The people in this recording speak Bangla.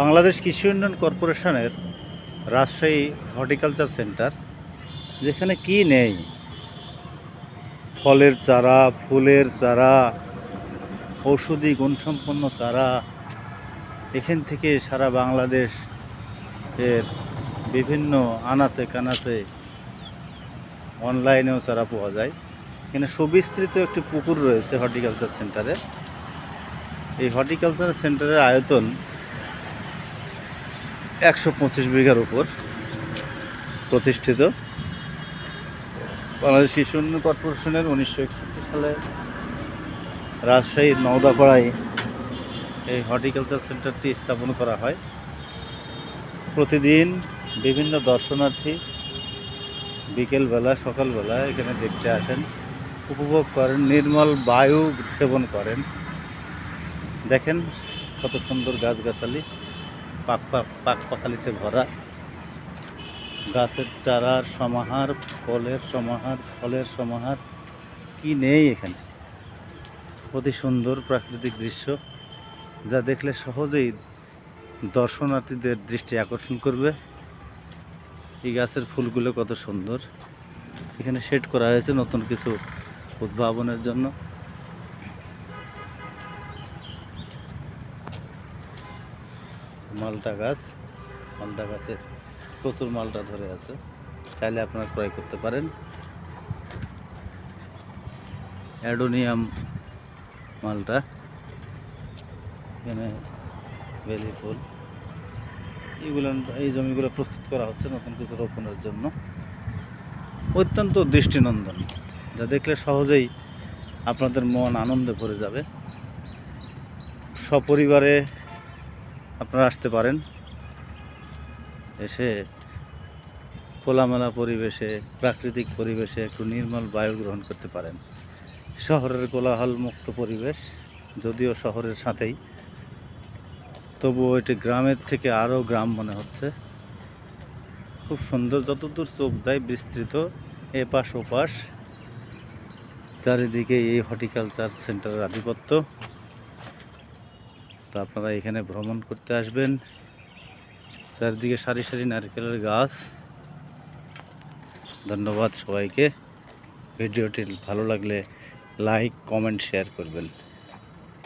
বাংলাদেশ কৃষি উন্নয়ন কর্পোরেশনের রাজশাহী হর্টিকালচার সেন্টার, যেখানে কি নেই? ফলের চারা, ফুলের চারা, ঔষধি গুণসম্পন্ন চারা, এখান থেকে সারা বাংলাদেশ এর বিভিন্ন আনাচে কানাচে অনলাইনেও চারা পাওয়া যায়। এখানে সুবিস্তৃত একটি পুকুর রয়েছে হর্টিকালচার সেন্টারে। এই হর্টিকালচার সেন্টারের আয়তন একশো পঁচিশ বিঘার উপর প্রতিষ্ঠিত। বাংলাদেশ শিশু উন্নয়ন কর্পোরেশনের উনিশশো একষট্টি সালে রাজশাহীর নওদাপাড়ায় এই হর্টিকালচার সেন্টারটি স্থাপন করা হয়। প্রতিদিন বিভিন্ন দর্শনার্থী বিকেলবেলা, সকালবেলা এখানে দেখতে আসেন, উপভোগ করেন, নির্মল বায়ু সেবন করেন। দেখেন কত সুন্দর গাছগাছালি। পাক পাক পাক পাখালিতে ভরা। গাছের চারার সমাহার, ফলের সমাহার ফলের সমাহার, কি নেই এখানে? অতি সুন্দর প্রাকৃতিক দৃশ্য, যা দেখলে সহজেই দর্শনার্থীদের দৃষ্টি আকর্ষণ করবে। এই গাছের ফুলগুলো কত সুন্দর। এখানে সেট করা হয়েছে নতুন কিছু উদ্ভাবনের জন্য। মালটা গাছ। মালটা গাছে প্রচুর মালটা ধরে আছে। চাইলে আপনারা ক্রয় করতে পারেন। অ্যাডোনিয়াম মালটা। এখানে বেলি ফুল। এইগুলো এই জমিগুলো প্রস্তুত করা হচ্ছে নতুন কিছু রোপণের জন্য। অত্যন্ত দৃষ্টিনন্দন। যা দেখলে সহজেই আপনাদের মন আনন্দে ভরে যাবে। সপরিবারে আপনারা আসতে পারেন। এসে খোলামেলা পরিবেশে, প্রাকৃতিক পরিবেশে একটু নির্মল বায়ু গ্রহণ করতে পারেন। শহরের কোলাহল মুক্ত পরিবেশ, যদিও শহরের সাথেই। তবুও এটি গ্রামের থেকে আরও গ্রাম মনে হচ্ছে। খুব সুন্দর, যতদূর চোখ যায় বিস্তৃত এপাশ ওপাশ চারিদিকে এই হর্টিকালচার সেন্টারের আধিপত্য। তো আপনারা এখানে ভ্রমণ করতে আসবেন। চারিদিকে সারি সারি নারকেলের গাছ। ধন্যবাদ সবাইকে। ভিডিওটি ভালো লাগলে লাইক, কমেন্ট, শেয়ার করবেন।